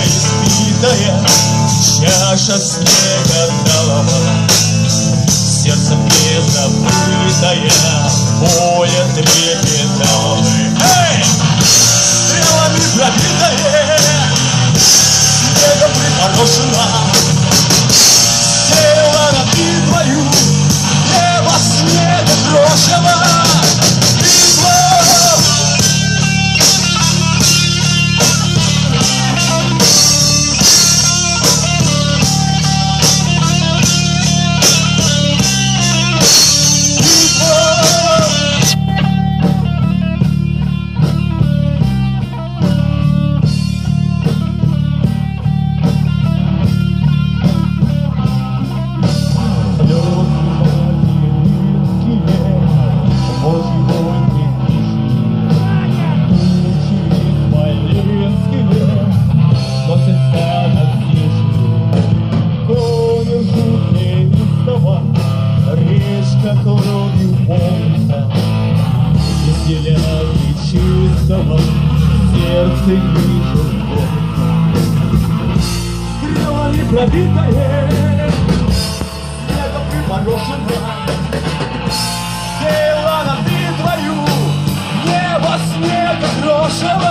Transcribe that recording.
разбитая, чаша снега голова, сердце беззабытая, боль. Кровью полнится, разделяет чистого сердце вижу Крылами пробитое, снегом припорошено Тело на ты твою, небо снега крошево